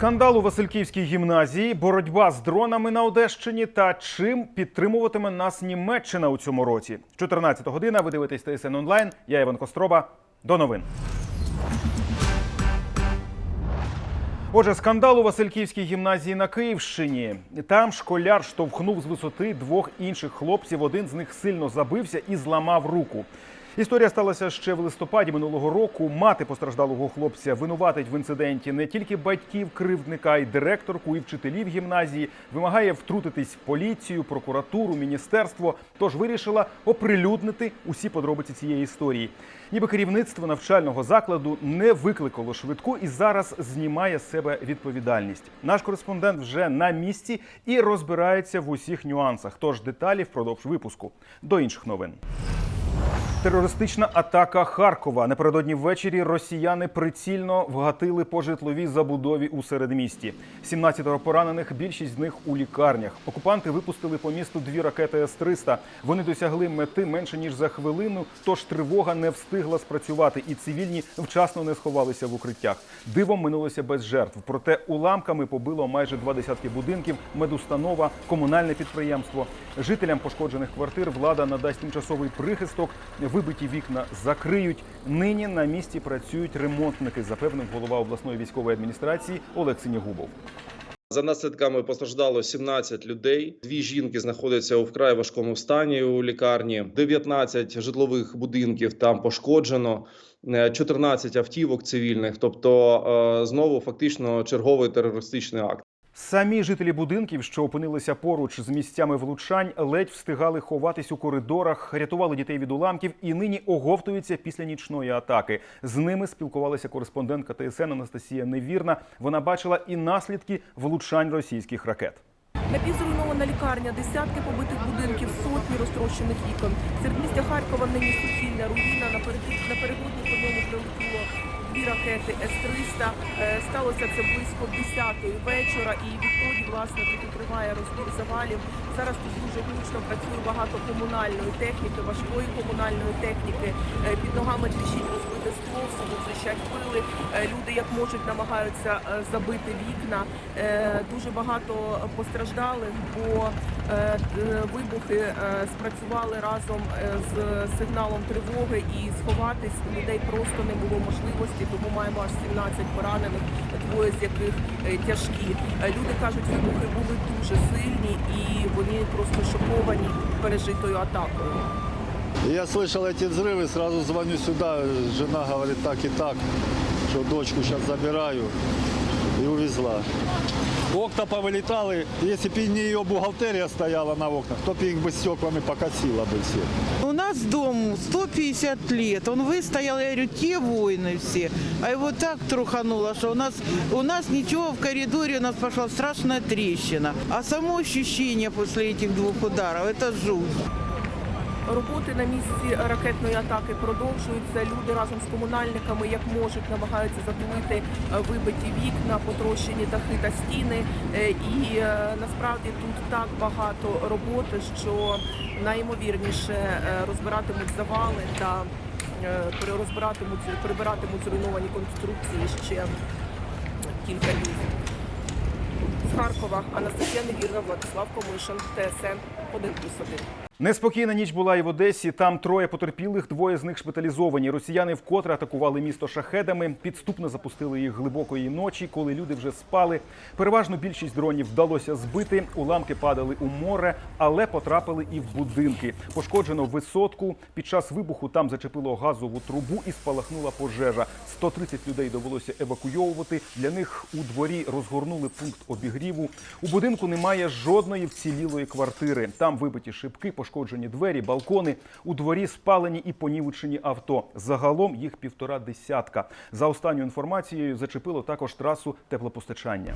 Скандал у Васильківській гімназії, боротьба з дронами на Одещині та чим підтримуватиме нас Німеччина у цьому році. 14 година. Ви дивитесь ТСН онлайн. Я Іван Костроба. До новин. Отже, скандал у Васильківській гімназії на Київщині. Там школяр штовхнув з висоти двох інших хлопців. Один з них сильно забився і зламав руку. Історія сталася ще в листопаді минулого року. Мати постраждалого хлопця винуватить в інциденті не тільки батьків кривдника, й директорку і вчителів гімназії. Вимагає втрутитись поліцію, прокуратуру, міністерство. Тож вирішила оприлюднити усі подробиці цієї історії. Ніби керівництво навчального закладу не викликало швидку і зараз знімає з себе відповідальність. Наш кореспондент вже на місці і розбирається в усіх нюансах. Тож деталі впродовж випуску. До інших новин. Терористична атака Харкова. Напередодні ввечері росіяни прицільно вгатили по житловій забудові у середмісті. 17 поранених, більшість з них у лікарнях. Окупанти випустили по місту дві ракети С-300. Вони досягли мети менше ніж за хвилину, тож тривога не встигла спрацювати, і цивільні вчасно не сховалися в укриттях. Дивом минулося без жертв. Проте уламками побило майже два десятки будинків, медустанова, комунальне підприємство. Жителям пошкоджених квартир влада надасть тимчасовий прихисток. Вибиті вікна закриють. Нині на місці працюють ремонтники, запевнив голова обласної військової адміністрації Олег Синягубов. За наслідками постраждало 17 людей. Дві жінки знаходяться у вкрай важкому стані у лікарні. 19 житлових будинків там пошкоджено. е, 14 автівок цивільних, тобто е, знову фактично черговий терористичний акт. Самі жителі будинків, що опинилися поруч з місцями влучань, ледь встигали ховатись у коридорах, рятували дітей від уламків і нині оговтуються після нічної атаки. З ними спілкувалася кореспондентка ТСН Анастасія Невірна. Вона бачила і наслідки влучань російських ракет. Напівзруйнована лікарня, десятки побитих будинків, сотні розтрощених вікон. Середмістя Харкова нині суцільна руїна. Напередодні напередодні по ньому прилетіло дві ракети С-300. Е, Сталося це близько 10-ї вечора, і відтоді власне тут триває розбір завалів. Зараз тут дуже гучно працює багато комунальної техніки, важкої комунальної техніки. Е, Під ногами тріщить розбите скло, тріщать пили. Е, Люди як можуть намагаються забити вікна. Дуже багато постраждалих, бо вибухи е, спрацювали разом е, з сигналом тривоги і сховатись у людей просто не було можливості, тому маємо аж 17 поранених, двоє з яких е, тяжкі. Е, Люди кажуть, вибухи були дуже сильні і вони просто шоковані пережитою атакою. Я слышал эти взрывы, сразу звоню сюда, жена говорит так и так, что дочку сейчас забираю и увезла. Окна повылетали, если бы не ее бухгалтерия стояла на окнах, то бы их бы стеклами покосило бы все. У нас дому 150 лет. Он выстоял, я говорю, те воины все. А его так трухануло, что у нас, у нас ничего в коридоре, у нас пошла страшная трещина. А само ощущение после этих двух ударов, это жуть. Роботи на місці ракетної атаки продовжуються. Люди разом з комунальниками як можуть намагаються затулити е, вибиті вікна, потрощені дахи та стіни. Е, І е, насправді тут так багато роботи, що найімовірніше розбиратимуть завали та перерозбиратимуть, прибиратимуть зруйновані конструкції ще кілька днів. З Харкова Анастасія Невірна, Владислав Комишин, ТСН 1+,1. Неспокійна ніч була і в Одесі. Там троє потерпілих, двоє з них шпиталізовані. Росіяни вкотре атакували місто шахедами. Підступно запустили їх глибокої ночі, коли люди вже спали. Переважно більшість дронів вдалося збити. Уламки падали у море, але потрапили і в будинки. Пошкоджено висотку. Під час вибуху там зачепило газову трубу і спалахнула пожежа. 130 людей довелося евакуйовувати. Для них у дворі розгорнули пункт обігріву. У будинку немає жодної вцілілої квартири. Там вибиті шибки, пошкоджені двері, балкони. У дворі спалені і понівечені авто. Загалом їх півтора десятка. За останньою інформацією зачепило також трасу теплопостачання.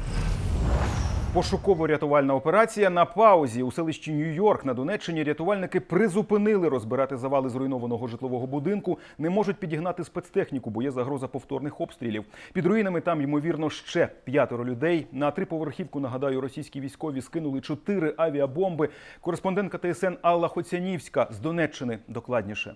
Пошуково-рятувальна операція на паузі у селищі Нью-Йорк на Донеччині. Рятувальники призупинили розбирати завали зруйнованого житлового будинку. Не можуть підігнати спецтехніку, бо є загроза повторних обстрілів. Під руїнами там ймовірно ще п'ятеро людей. На триповерхівку нагадаю, російські військові скинули чотири авіабомби. Кореспондентка ТСН Алла Хоцянівська з Донеччини докладніше.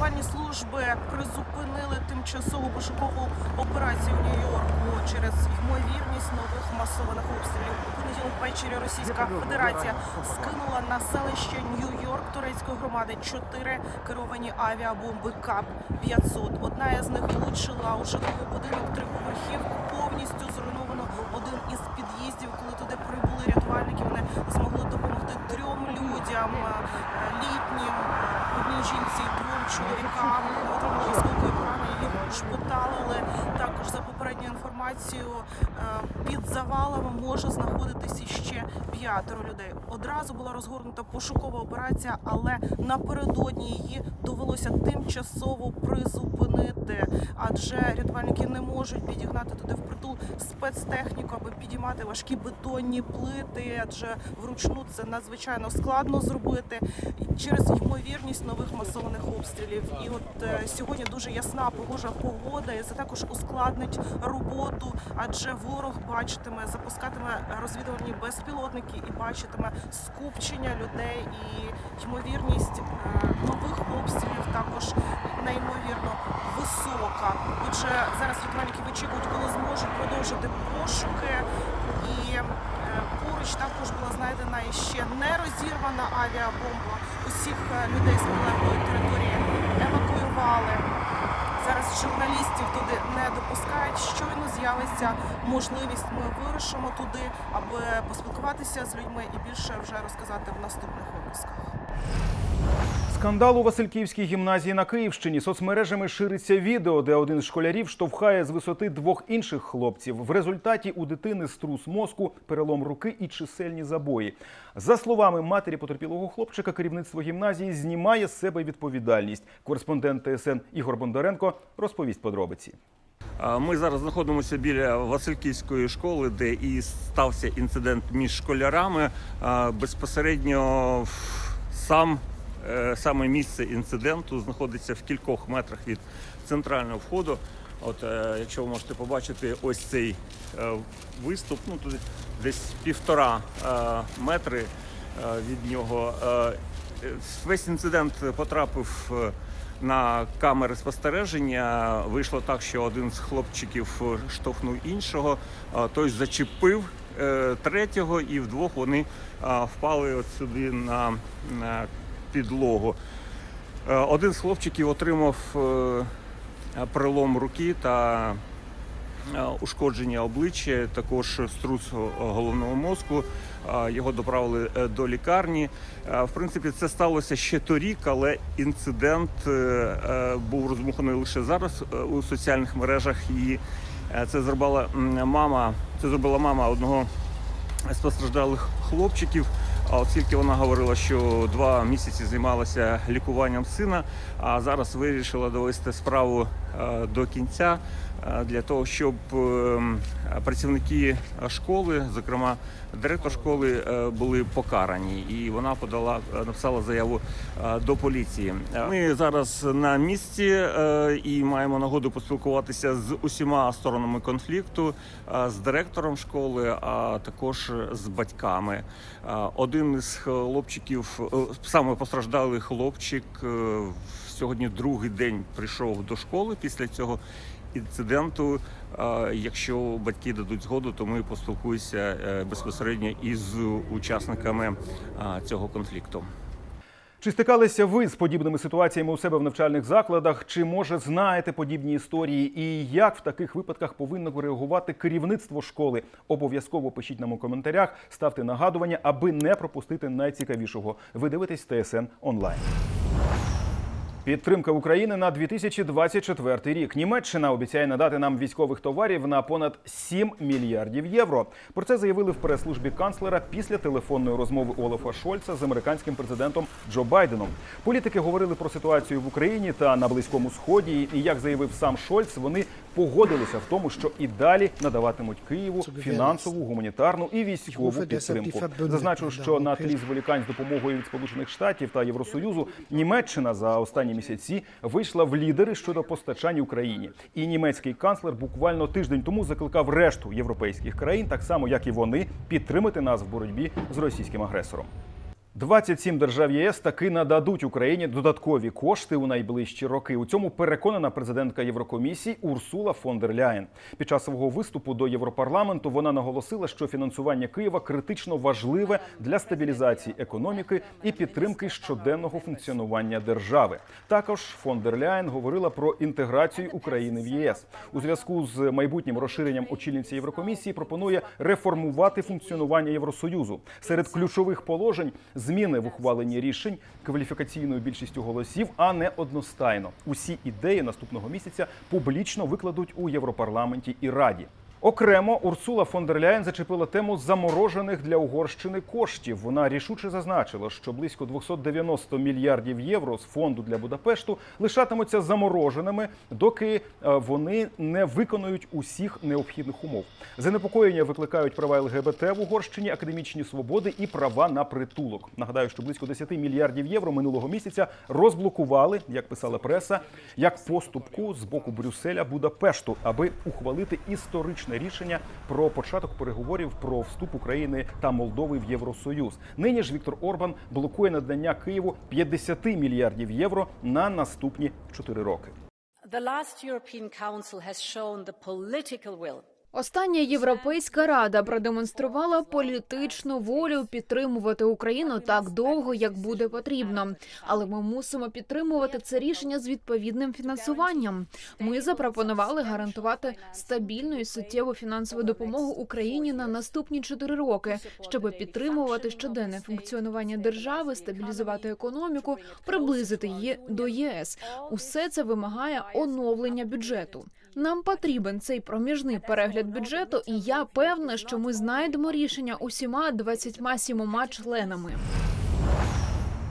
Рятувальні служби призупинили тимчасову пошукову операцію в Нью-Йорку через ймовірність нових масованих обстрілів. У понеділок ввечері Російська Федерація скинула на селище Нью-Йорк турецької громади чотири керовані авіабомби КАП 500 Одна із них влучила у житловий будинок триповерхівку. Повністю зруйновано один із під'їздів. Коли туди прибули рятувальники, вони змогли допомогти трьом людям е, літнім, одній жінці, і двом чоловікам. Отримали осколкові поранення, їх ушпиталили. Також за попередньою інформацією е, під завалами може знаходитися ще п'ятеро людей. Одразу була розгорнута пошукова операція, але напередодні її довелося тимчасово призупинити, адже рятувальники не можуть підігнати туди впритул спецтехніку, аби підіймати важкі бетонні плити, адже вручну це надзвичайно складно зробити через ймовірність нових масованих обстрілів. І от е, сьогодні дуже ясна погожа погода, і це також ускладнить роботу, адже ворог бачитиме, запускатиме розвідувальні безпілотники і бачитиме скупчення людей і ймовірність е, нових обстрілів також неймовірно висока. Отже, зараз рятувальники вичікують, коли зможуть продовжити пошуки. І е, поруч також була знайдена ще не розірвана авіабомба. Усіх е, людей з прилеглої території евакуювали. Зараз журналістів туди не допускають. Щойно з'явиться можливість. Ми вирушимо туди, аби поспілкуватися з людьми і більше вже розказати в наступних. Скандал у Васильківській гімназії на Київщині соцмережами шириться відео, де один з школярів штовхає з висоти двох інших хлопців. В результаті у дитини струс мозку, перелом руки і чисельні забої. За словами матері потерпілого хлопчика, керівництво гімназії знімає з себе відповідальність. Кореспондент ТСН Ігор Бондаренко розповість подробиці. Ми зараз знаходимося біля Васильківської школи, де і стався інцидент між школярами. Безпосередньо сам саме місце інциденту знаходиться в кількох метрах від центрального входу. От е, якщо ви можете побачити, ось цей е, виступ, ну тут десь півтора е, метри е, від нього. Е, е, Весь інцидент потрапив е, на камери спостереження. Вийшло так, що один з хлопчиків е, штовхнув іншого, той зачепив е, третього, і вдвох вони впали от сюди на підлогу. Е, Один з хлопчиків отримав е, перелом руки та е, ушкодження обличчя, також струс головного мозку. Його доправили до лікарні. В принципі, це сталося ще торік, але інцидент був розмуханий лише зараз у соціальних мережах. І це зробила мама. Це зробила мама одного з постраждалих хлопчиків. А оскільки вона говорила, що два місяці займалася лікуванням сина, а зараз вирішила довести справу е, до кінця для того, щоб е, працівники школи, зокрема директор школи, е, були покарані. І вона подала е, написала заяву е, до поліції. Е, Ми зараз на місці е, і маємо нагоду поспілкуватися з усіма сторонами конфлікту, е, з директором школи, а також з батьками. Е, Один із хлопчиків, е, саме постраждалий хлопчик, е, сьогодні другий день прийшов до школи після цього інциденту. Е, Якщо батьки дадуть згоду, то ми поспілкуємося е, безпосередньо із учасниками е, цього конфлікту. Чи стикалися ви з подібними ситуаціями у себе в навчальних закладах? Чи може знаєте подібні історії? І як в таких випадках повинно реагувати керівництво школи? Обов'язково пишіть нам у коментарях, ставте нагадування, аби не пропустити найцікавішого. Ви дивитесь ТСН онлайн. Підтримка України на 2024 рік. Німеччина обіцяє надати нам військових товарів на понад 7 мільярдів євро. Про це заявили в прес-службі канцлера після телефонної розмови Олафа Шольца з американським президентом Джо Байденом. Політики говорили про ситуацію в Україні та на Близькому Сході. І як заявив сам Шольц, вони погодилися в тому, що і далі надаватимуть Києву фінансову, гуманітарну і військову підтримку. Зазначу, що на тлі зволікань з допомогою від Сполучених Штатів та Євросоюзу Німеччина за останні місяці вийшла в лідери щодо постачань Україні. І німецький канцлер буквально тиждень тому закликав решту європейських країн, так само як і вони, підтримати нас в боротьбі з російським агресором. 27 держав ЄС таки нададуть Україні додаткові кошти у найближчі роки. У цьому переконана президентка Єврокомісії Урсула фон дер Ляєн. Під час свого виступу до Європарламенту вона наголосила, що фінансування Києва критично важливе для стабілізації економіки і підтримки щоденного функціонування держави. Також фон дер Ляєн говорила про інтеграцію України в ЄС у зв'язку з майбутнім розширенням очільниці Єврокомісії. Пропонує реформувати функціонування Євросоюзу серед ключових положень зміни в ухваленні рішень кваліфікаційною більшістю голосів, а не одностайно. Усі ідеї наступного місяця публічно викладуть у Європарламенті і Раді. Окремо Урсула фон дер Ляєн зачепила тему заморожених для Угорщини коштів. Вона рішуче зазначила, що близько 290 мільярдів євро з фонду для Будапешту лишатимуться замороженими, доки е, вони не виконують усіх необхідних умов. Занепокоєння викликають права ЛГБТ в Угорщині, академічні свободи і права на притулок. Нагадаю, що близько 10 мільярдів євро минулого місяця розблокували, як писала преса, як поступку з боку Брюсселя Будапешту, аби ухвалити історичне рішення про початок переговорів про вступ України та Молдови в Євросоюз. Нині ж Віктор Орбан блокує надання Києву 50 мільярдів євро на наступні 4 роки. The last European Council has shown the political will Остання європейська рада продемонструвала політичну волю підтримувати Україну так довго, як буде потрібно. Але ми мусимо підтримувати це рішення з відповідним фінансуванням. Ми запропонували гарантувати стабільну і суттєву фінансову допомогу Україні на наступні чотири роки, щоб підтримувати щоденне функціонування держави, стабілізувати економіку, приблизити її до ЄС. Усе це вимагає оновлення бюджету. Нам потрібен цей проміжний перегляд бюджету, і я певна, що ми знайдемо рішення усіма 27 членами.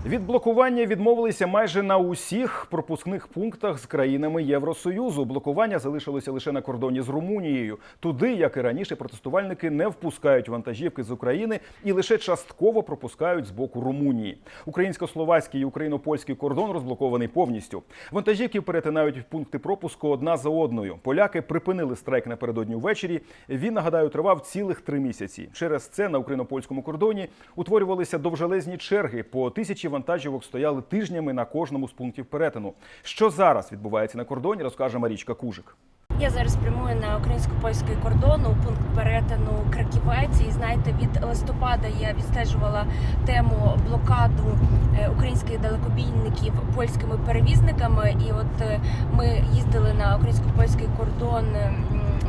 Від блокування відмовилися майже на усіх пропускних пунктах з країнами Євросоюзу. Блокування залишилося лише на кордоні з Румунією. Туди, як і раніше, протестувальники не впускають вантажівки з України і лише частково пропускають з боку Румунії. Українсько-словацький і україно-польський кордон розблокований повністю. Вантажівки перетинають пункти пропуску одна за одною. Поляки припинили страйк напередодні ввечері. Він нагадаю тривав цілих три місяці. Через це на україно-польському кордоні утворювалися довжелезні черги. По тисячі вантажівок стояли тижнями на кожному з пунктів перетину. Що зараз відбувається на кордоні, розкаже Марічка Кужик. Я зараз прямую на українсько-польський кордон у пункт перетину Краківець. І знаєте, від листопада я відстежувала тему блокаду е, українських далекобійників польськими перевізниками. І от е, ми їздили на українсько-польський кордон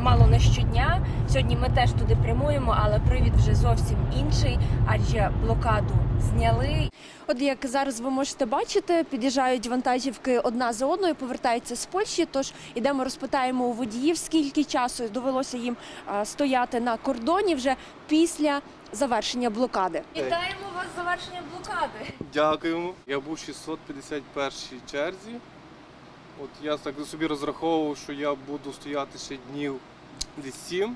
мало не щодня. Сьогодні ми теж туди прямуємо, але привід вже зовсім інший, адже блокаду зняли. От як зараз ви можете бачити, під'їжджають вантажівки одна за одною, повертаються з Польщі. Тож ідемо, розпитаємо у водіїв, скільки часу довелося їм стояти на кордоні вже після завершення блокади. Вітаємо вас з завершенням блокади. Дякуємо. Я був 651 черзі. От я так собі розраховував, що я буду стояти ще днів десь 7.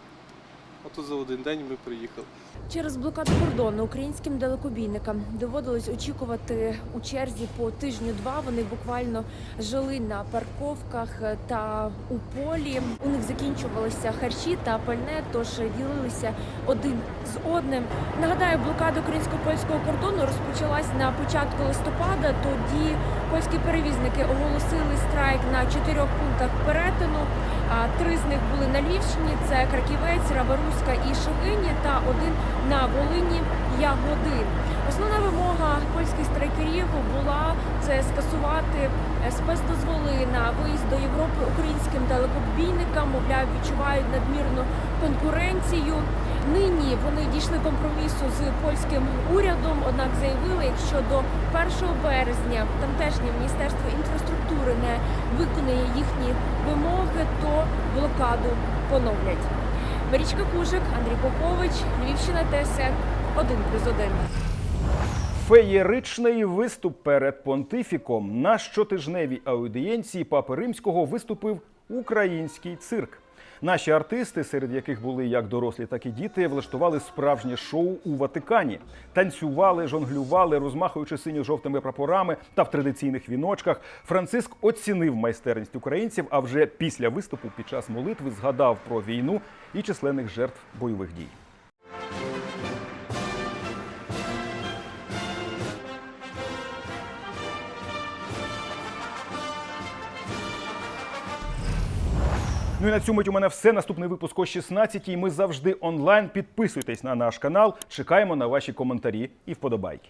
Ото за один день ми приїхали. Через блокаду кордону українським далекобійникам доводилось очікувати у черзі по тижню-два. Вони буквально жили на парковках та у полі. У них закінчувалися харчі та пальне, тож ділилися один з одним. Нагадаю, блокада українсько-польського кордону розпочалась на початку листопада. Тоді польські перевізники оголосили страйк на чотирьох пунктах перетину. Три з них були на Львівщині: це Краківець, Раворуська і Шегині, та один на Волині Ягодин. Основна вимога польських страйкерів була це скасувати е, спецдозволи на виїзд до Європи українським далекобійникам. Мовляв, відчувають надмірну конкуренцію. Нині вони дійшли компромісу з польським урядом, однак заявили, якщо до 1 березня тамтешнє міністерство інфраструктури не виконає їхні вимоги, то блокаду поновлять. Марічка Кужик, Андрій Попович, Львівщина, ТСН 1+,1. Феєричний виступ перед понтифіком на щотижневій аудієнції Папи Римського виступив український цирк. Наші артисти, серед яких були як дорослі, так і діти, влаштували справжнє шоу у Ватикані. Танцювали, жонглювали, розмахуючи синьо-жовтими прапорами та в традиційних віночках. Франциск оцінив майстерність українців. А вже після виступу під час молитви згадав про війну і численних жертв бойових дій. Ну і на цьому у мене все. Наступний випуск о 16 Ми завжди онлайн. Підписуйтесь на наш канал. Чекаємо на ваші коментарі і вподобайки.